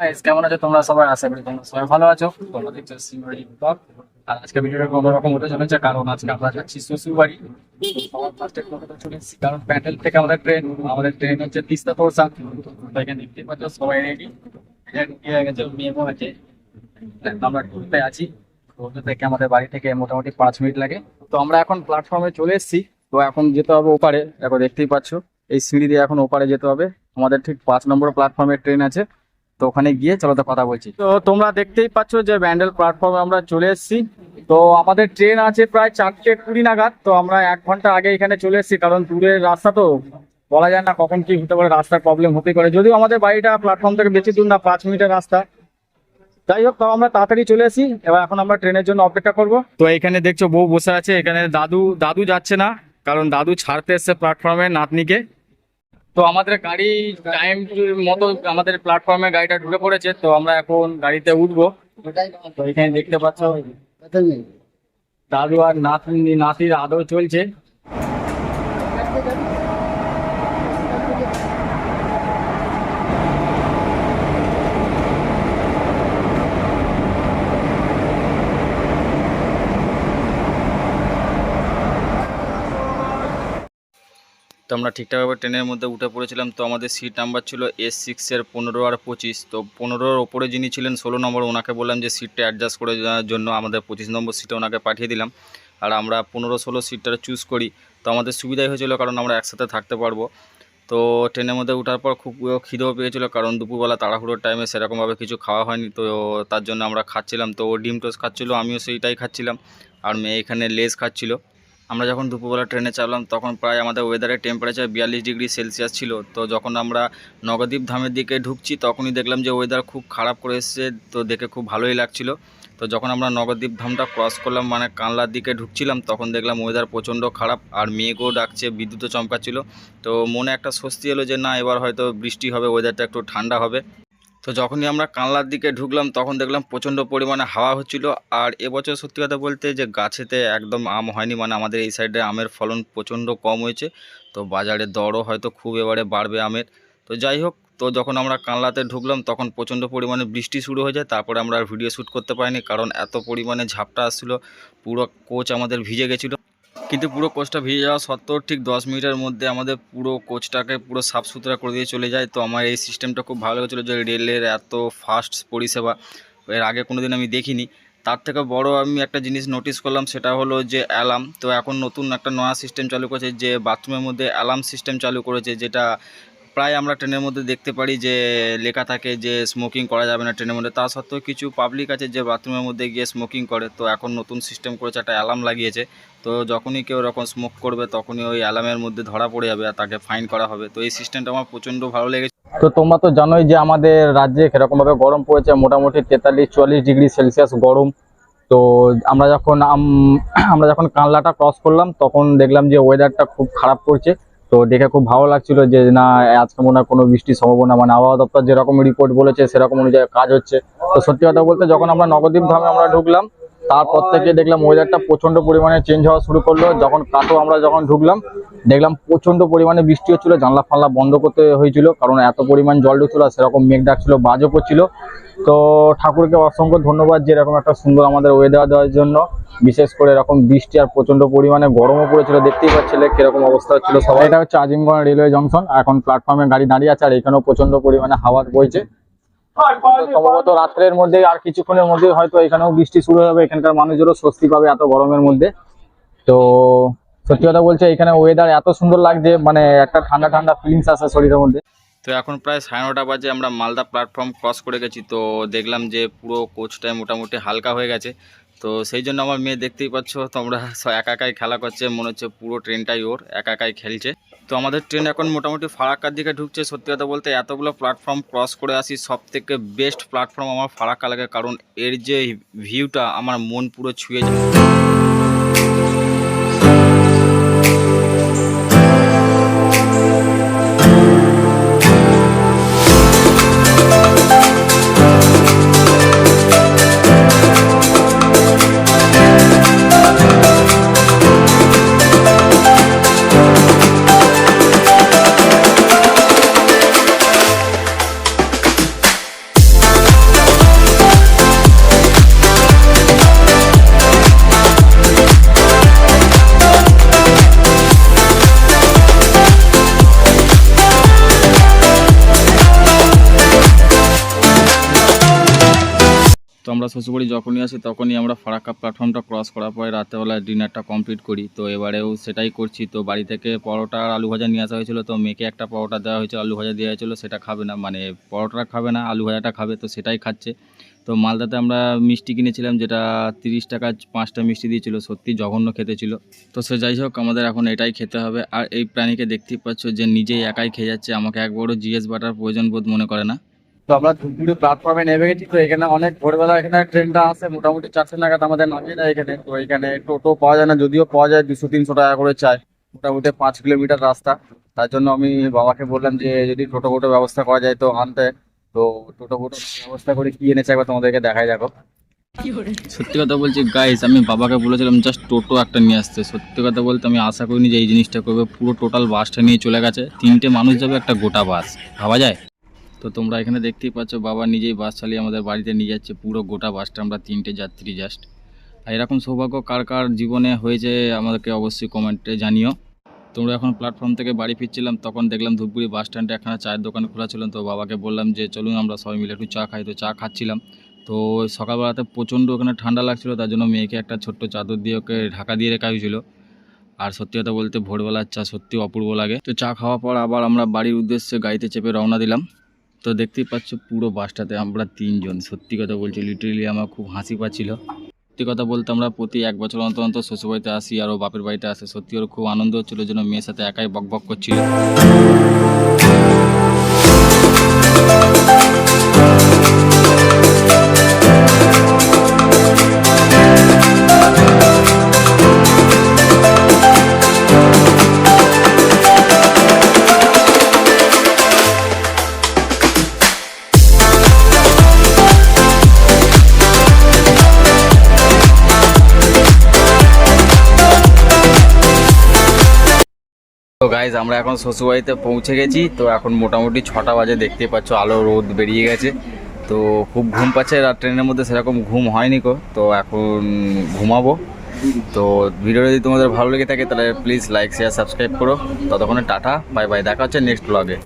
Guys কেমন আছো? তোমরা সবাই? আশা করি তোমরা সবাই ভালো আছো। তোমরা দেখছ সিমারি ব্লগ আর আজকে ভিডিওটা কোনো রকম হতে চলেছে, কারণ আজকে আমরা যাচ্ছি শ্বশুর বাড়ি সবার ফার্স্টে কলকাতা চলে এসেছি কারণ প্যান্ডেল থেকে আমাদের ট্রেন আমাদের ট্রেন হচ্ছে তিস্তা তোরসা। এখানে দেখতে পাচ্ছ, সবাই রেডি মেয়েও আছে। আমরা টুরতে আছি। টুরতে থেকে আমাদের বাড়ি থেকে মোটামুটি পাঁচ মিনিট লাগে। তো আমরা এখন প্ল্যাটফর্মে চলে এসেছি। তো এখন যেতে হবে ওপারে। দেখো, দেখতেই পাচ্ছ। এই সিঁড়ি দিয়ে এখন ওপারে যেতে হবে। আমাদের ঠিক পাঁচ নম্বর প্ল্যাটফর্মের ট্রেন আছে। তো ওখানে গিয়ে চলো তো কথা বলছি। তো তোমরা দেখতেই পাচ্ছ যে ব্যান্ডেল প্ল্যাটফর্মে আমরা চলে এসেছি। তো আমাদের ট্রেন আছে প্রায় চারটে কুড়ি নাগাদ। তো আমরা এক ঘণ্টা আগে এখানে চলে এসেছি, কারণ দূরের রাস্তা তো বলা যায় না কখন কি হতে পারে, রাস্তার প্রবলেম হতে পারে। যদিও আমাদের বাড়িটা প্ল্যাটফর্ম থেকে বেশি দূর না, পাঁচ মিনিটের রাস্তা। যাই হোক, তাও আমরা তাড়াতাড়ি চলে আসি এবার এখন আমরা ট্রেনের জন্য অপেক্ষা করব। তো এখানে দেখছ বউ বসে আছে, এখানে দাদু দাদু যাচ্ছে না, কারণ দাদু ছাড়তে এসছে প্ল্যাটফর্মে নাতনিকে। তো আমাদের গাড়ি টাইম মতো আমাদের প্ল্যাটফর্মে গাড়িটা ঢুকে পড়েছে, তো আমরা এখন গাড়িতে উঠবো। তো এখানে দেখতে পাচ্ছ, দাদু আর নাতি, নাতির আদর চলছে। আমরা ঠিকঠাকভাবে ট্রেনের মধ্যে উঠে পড়েছিলাম, তো আমাদের সিট নাম্বার ছিল এস সিক্সের পনেরো আর পঁচিশ। তো পনেরোর ওপরে যিনি ছিলেন, ষোলো নম্বর, ওনাকে বললাম যে সিটটা অ্যাডজাস্ট করে দেওয়ার জন্য আমাদের পঁচিশ নম্বর সিটে ওনাকে পাঠিয়ে দিলাম। আর আমরা পনেরো ষোলো সিটটা চুজ করি। তো আমাদের সুবিধাই হয়েছিল, কারণ আমরা একসাথে থাকতে পারব। তো ট্রেনের মধ্যে ওঠার পর খুব খিদেও পেয়েছিলো, কারণ দুপুরবেলা তাড়াহুড়োর টাইমে সেরকমভাবে কিছু খাওয়া হয়নি, তো তার জন্য আমরা খাচ্ছিলাম। তো ও ডিম টোস্ট খাচ্ছিলো, আমিও সেইটাই খাচ্ছিলাম। আর মেয়ে এখানে লেস খাচ্ছিলো। আমরা যখন দুপুরবেলা ট্রেনে চাপলাম, তখন প্রায় আমাদের ওয়েদারের টেম্পারেচার বিয়াল্লিশ ডিগ্রি সেলসিয়াস ছিল। তো যখন আমরা নগদ্বীপ ধামের দিকে ঢুকছি, তখনই দেখলাম যে ওয়েদার খুব খারাপ করে এসছে, তো দেখে খুব ভালোই লাগছিল। তো যখন আমরা নগদ্বীপ ধামটা ক্রস করলাম মানে কানলার দিকে ঢুকছিলাম, তখন দেখলাম ওয়েদার প্রচণ্ড খারাপ, আর মেঘও ডাকছে, বিদ্যুৎও চমকাচ্ছিল। তো মনে একটা স্বস্তি এলো যে, না, এবার হয়তো বৃষ্টি হবে ওয়েদারটা একটু ঠান্ডা হবে। তো যখনই আমরা কানলার দিকে ঢুকলাম, তখন দেখলাম প্রচণ্ড পরিমাণে হাওয়া হচ্ছিল। আর এবছর সত্যি কথা বলতে যে গাছেতে একদম আম হয়নি মানে আমাদের এই সাইডে আমের ফলন প্রচণ্ড কম হয়েছে। তো বাজারে দরও হয়তো খুব এবারে বাড়বে আমের। তো যাই হোক, তো যখন আমরা কানলাতে ঢুকলাম, তখন প্রচণ্ড পরিমাণে বৃষ্টি শুরু হয়ে যায়। তারপরে আমরা আর ভিডিও শ্যুট করতে পারিনি, কারণ এত পরিমাণে ঝাপটা আসছিল, পুরো কোচ আমাদের ভিজে গেছিল। কিন্তু পুরো কোচটা ভিজে যাওয়া সত্ত্বেও ঠিক দশ মিনিটের মধ্যে আমাদের পুরো কোচটাকে পুরো সাফ সুতরা করে দিয়ে চলে যায়। তো আমার এই সিস্টেমটা খুব ভালো লেগেছিলো যে রেলের এত ফাস্ট পরিষেবা, এর আগে কোনো দিন আমি দেখিনি। তার থেকে বড় আমি একটা জিনিস নোটিস করলাম, সেটা হলো যে অ্যালার্ম তো এখন নতুন একটা নয়া সিস্টেম চালু করেছে যে বাথরুমের মধ্যে অ্যালার্ম সিস্টেম চালু করেছে, যেটা প্রায় আমরা ট্রেনের মধ্যে দেখতে পারি যে লেখা থাকে যে স্মোকিং করা যাবে না ট্রেনের মধ্যে। তা সত্ত্বেও কিছু পাবলিক আছে যে বাথরুমের মধ্যে গিয়ে স্মোকিং করে। তো এখন নতুন সিস্টেম করেছে, একটা অ্যালার্ম লাগিয়েছে। তো যখনই কেউ এরকম স্মোক করবে, তখনই ওই অ্যালার্মের মধ্যে ধরা পড়ে যাবে আর তাকে ফাইন করা হবে। তো এই সিস্টেমটা আমার প্রচণ্ড ভালো লেগেছে। তো তোমরা তো জানোই যে আমাদের রাজ্যে কিরকমভাবে গরম পড়েছে। মোটামুটি তেতাল্লিশ চুয়াল্লিশ ডিগ্রি সেলসিয়াস গরম। তো আমরা যখন আমরা যখন কানলাটা ক্রস করলাম, তখন দেখলাম যে ওয়েদারটা খুব খারাপ করছে। তো দেখে খুব ভালো লাগছিল যে, না, আজকে মনে হয় কোনো বৃষ্টির সম্ভাবনা। মানে আবহাওয়া দপ্তর যেরকম রিপোর্ট বলেছে, সেরকম অনুযায়ী কাজ হচ্ছে। তো সত্যি কথা বলতে, যখন আমরা নবদ্বীপ ধামে আমরা ঢুকলাম, তারপর থেকে দেখলাম ওয়েদারটা প্রচণ্ড পরিমাণে চেঞ্জ হওয়া শুরু করল। যখন কাটো আমরা যখন ঢুকলাম দেখলাম প্রচণ্ড পরিমাণে বৃষ্টি হচ্ছিল, জানলা ফানলা বন্ধ করতে হয়েছিল, কারণ এত পরিমাণ জল ঢুকছিল আর সেরকম মেঘ ডাকছিল, বাজও পড়ছিল তো ঠাকুরকে অসংখ্য ধন্যবাদ যে এরকম একটা সুন্দর আমাদের ওয়েদার দেওয়ার জন্য। বিশেষ করে এরকম বৃষ্টি আর প্রচণ্ড পরিমাণে গরমও পড়েছিল, দেখতেই পাচ্ছিলে কীরকম অবস্থা হচ্ছিল সবাই। এটা হচ্ছে আজিমগঞ্জ রেলওয়ে জংশন এখন প্ল্যাটফর্মে গাড়ি দাঁড়িয়ে আছে আর এখানেও প্রচণ্ড পরিমাণে হাওয়া বইছে। সম্ভবত রাত্রের মধ্যে আর কিছুক্ষণের মধ্যে হয়তো এখানেও বৃষ্টি শুরু হবে এখানকার মানুষেরও স্বস্তি পাবে এত গরমের মধ্যে। তো সত্যি কথা বলছে এখানে ওয়েদার এত সুন্দর লাগছে মানে একটা ঠান্ডা ঠান্ডা ফিলিংস আসে শরীরের মধ্যে। তো এখন প্রায় সাড়ে নটা বাজে, আমরা মালদা প্ল্যাটফর্ম ক্রস করে গেছি, তো দেখলাম যে পুরো কোচটায় মোটামুটি হালকা হয়ে গেছে। তো সেই জন্য আমার মেয়ে দেখতেই পাচ্ছ, তোমরা একা একাই খেলা করছে, মনে হচ্ছে পুরো ট্রেনটাই ওর, একা একাই খেলছে। তো আমাদের ট্রেন এখন মোটামুটি ফারাক্কার দিকে ঢুকছে, সত্যি কথা বলতে এতগুলো প্ল্যাটফর্ম ক্রস করে আসি সব থেকে বেস্ট প্ল্যাটফর্ম আমার ফারাক্কা লাগে, কারণ এর যে ভিউটা আমার মন পুরো ছুঁয়ে যায়। আমরা শ্বশুরবাড়ি যখনই আসি তখনই আমরা ফারাক্কা প্ল্যাটফর্মটা ক্রস করার পরে রাত্রেবেলা ডিনারটা কমপ্লিট করি। তো এবারেও সেটাই করছি। তো বাড়ি থেকে পরোটা আর আলু ভাজা নিয়ে আসা হয়েছিল। তো মেয়েকে একটা পরোটা দেওয়া হয়েছিল, আলু ভাজা দেওয়া হয়েছিল, সেটা খাবে না। মানে পরোটাটা খাবে না, আলু ভাজাটা খাবে, তো সেটাই খাচ্ছে। তো মালদাতে আমরা মিষ্টি কিনেছিলাম, যেটা তিরিশ টাকা পাঁচটা মিষ্টি দিয়েছিল, সত্যি জঘন্য খেতে ছিল। তো সে যাই হোক, আমাদের এখন এটাই খেতে হবে। আর এই প্রাণীকে দেখতেই পাচ্ছ যে নিজেই একাই খেয়ে যাচ্ছে। আমাকে এক একবারও জিএস বাটার প্রয়োজন বোধ মনে করে না। তো আমরা ধূপগুড়ি প্ল্যাটফর্মে নেমে গেছি তো এখানে অনেক ভোরবেলা এখানে ট্রেনটা আসে মোটামুটি চারটে নাগাদ আমাদের নামিয়ে দেয় এখানে। তো এখানে টোটো পাওয়া যায় না যদিও পাওয়া যায় দুশো তিনশো টাকা করে চায় মোটামুটি পাঁচ কিলোমিটার রাস্তা। তার জন্য আমি বাবাকে বললাম যে যদি টোটো ফোটো ব্যবস্থা করা যায় তো আনতে। তো টোটো ফোটো ব্যবস্থা করে কি এনেছে একবার তোমাদেরকে দেখাই দেখো। সত্যি কথা বলছি গাইস আমি বাবাকে বলেছিলাম জাস্ট টোটো একটা নিয়ে আসতে। সত্যি কথা বলতে আমি আশা করিনি যে এই জিনিসটা করবে। পুরো টোটাল বাসটা নিয়ে চলে গেছে। তিনটে মানুষ যাবে একটা গোটা বাস ভাবা যায়? তো তোমরা এখানে দেখতেই পাচ্ছ, বাবা নিজেই বাস চালিয়ে আমাদের বাড়িতে নিয়ে যাচ্ছে পুরো গোটা বাসটা আমরা তিনটে যাত্রী জাস্ট আর এরকম সৌভাগ্য কার কার জীবনে হয়েছে আমাদেরকে অবশ্যই কমেন্টে জানিও। তোমরা এখন প্ল্যাটফর্ম থেকে বাড়ি ফিরছিলাম, তখন দেখলাম ধূপগুড়ি বাস স্ট্যান্ডে একখানা চায়ের দোকান খোলা ছিল, তো বাবাকে বললাম যে, চলুন আমরা সবাই মিলে একটু চা খাই। তো চা খাচ্ছিলাম। তো সকালবেলাতে প্রচণ্ড ওখানে ঠান্ডা লাগছিল, তার জন্য মেয়েকে একটা ছোট্ট চাদর দিয়ে ওকে ঢাকা দিয়ে রেখা হয়েছিল। আর সত্যি কথা বলতে ভোরবেলার চা সত্যি অপূর্ব লাগে। তো চা খাওয়ার পর আবার আমরা বাড়ির উদ্দেশ্যে গাড়িতে চেপে রওনা দিলাম। তো দেখতেই পাচ্ছ পুরো বাসটাতে আমরা তিনজন। সত্যি কথা বলছি লিটারেলি আমার খুব হাসি পাচ্ছিল। সত্যি কথা বলতে আমরা প্রতি এক বছর অন্তর অন্তর শ্বশুরবাড়িতে আসি আর ও বাপের বাড়িতে আসে। সত্যি ওর খুব আনন্দ হচ্ছিল যেন মেয়ের সাথে একাই বক বক করছিল। গাইজ আমরা এখন শ্বশুরবাড়িতে পৌঁছে গেছি। তো এখন মোটামুটি ছটা বাজে দেখতে পাচ্ছ আলো রোদ বেরিয়ে গেছে। তো খুব ঘুম পাচ্ছে, আর ট্রেনের মধ্যে সেরকম ঘুম হয়নি কো তো এখন ঘুমাবো। তো ভিডিও যদি তোমাদের ভালো লেগে থাকে, তাহলে প্লিজ লাইক শেয়ার সাবস্ক্রাইব করো। ততক্ষণে টাটা বাই বাই দেখা হচ্ছে নেক্সট ব্লগে